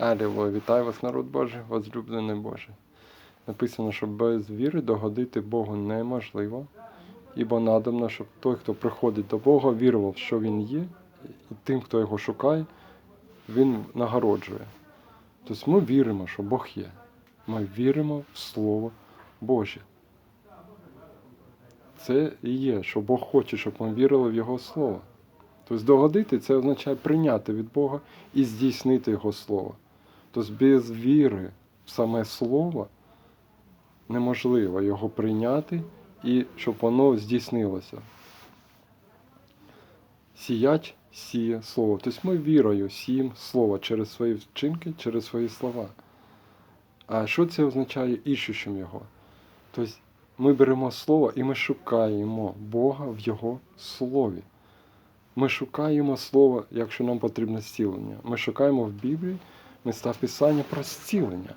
Алілуя, вітаю вас, народ Божий, возлюблений Божий. Написано, що без віри догодити Богу неможливо, ібо надобно, щоб той, хто приходить до Бога, вірував, що Він є, і тим, хто його шукає, він нагороджує. Тобто ми віримо, що Бог є. Ми віримо в Слово Боже. Це і є, що Бог хоче, щоб ми вірили в Його Слово. Тобто догодити це означає прийняти від Бога і здійснити Його Слово. Тобто без віри в саме Слово неможливо його прийняти і щоб воно здійснилося. Сіяч сіє слово. Тобто ми вірою сіємо слово через свої вчинки, через свої слова. А що це означає іщущим його? Тобто ми беремо слово і ми шукаємо Бога в Його слові. Ми шукаємо слово, якщо нам потрібно зцілення. Ми шукаємо в Біблії міста Писання про зцілення.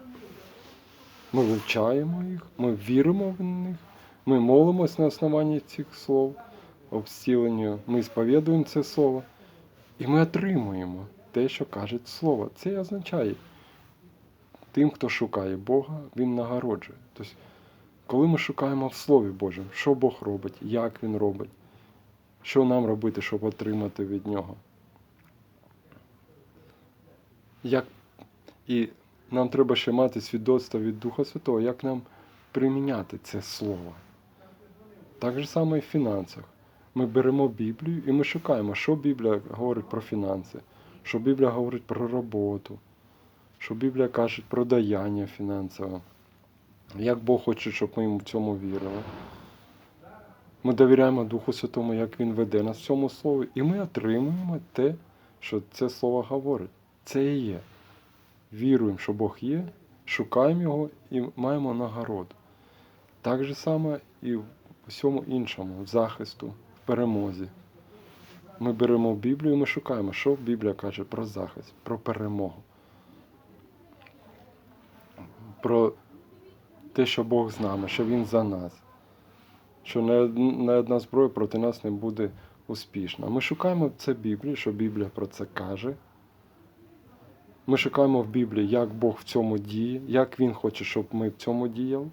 Ми вивчаємо їх, ми віримо в них, ми молимось на основанні цих слов об зціленні, ми сповідуємо це слово, і ми отримуємо те, що каже слово. Це і означає, тим, хто шукає Бога, Він нагороджує. Тобто, коли ми шукаємо в Слові Божому, що Бог робить, як Він робить, що нам робити, щоб отримати від Нього. Як... І нам треба ще мати свідоцтво від Духа Святого, як нам приміняти це слово. Так же само і в фінансах. Ми беремо Біблію і ми шукаємо, що Біблія говорить про фінанси, що Біблія говорить про роботу, що Біблія каже про даяння фінансове. Як Бог хоче, щоб ми йому в цьому вірили. Ми довіряємо Духу Святому, як Він веде нас в цьому слові, і ми отримуємо те, що це слово говорить. Це і є. Віруємо, що Бог є, шукаємо Його і маємо нагороду. Так же само і в усьому іншому, в захисту, в перемозі. Ми беремо Біблію ми шукаємо, що Біблія каже про захист, про перемогу. Про те, що Бог з нами, що Він за нас, що не одна зброя проти нас не буде успішна. Ми шукаємо це Біблії, що Біблія про це каже. Ми шукаємо в Біблії, як Бог в цьому діє, як Він хоче, щоб ми в цьому діяли.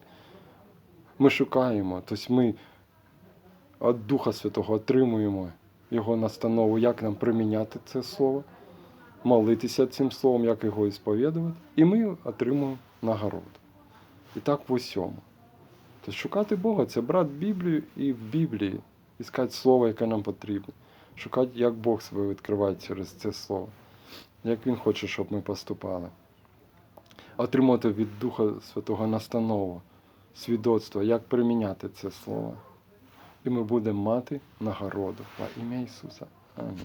Ми шукаємо, тобто ми від Духа Святого отримуємо Його настанову, як нам приміняти це слово, молитися цим словом, як його ісповідувати, і ми отримуємо нагороду. І так в усьому. Тобто шукати Бога це брати Біблію і в Біблії іскати слово, яке нам потрібне. Шукати, як Бог себе відкриває через це слово, як Він хоче, щоб ми поступали. Отримати від Духа Святого настанову, свідоцтво, як приміняти це слово. І ми будемо мати нагороду во ім'я Ісуса. Амінь.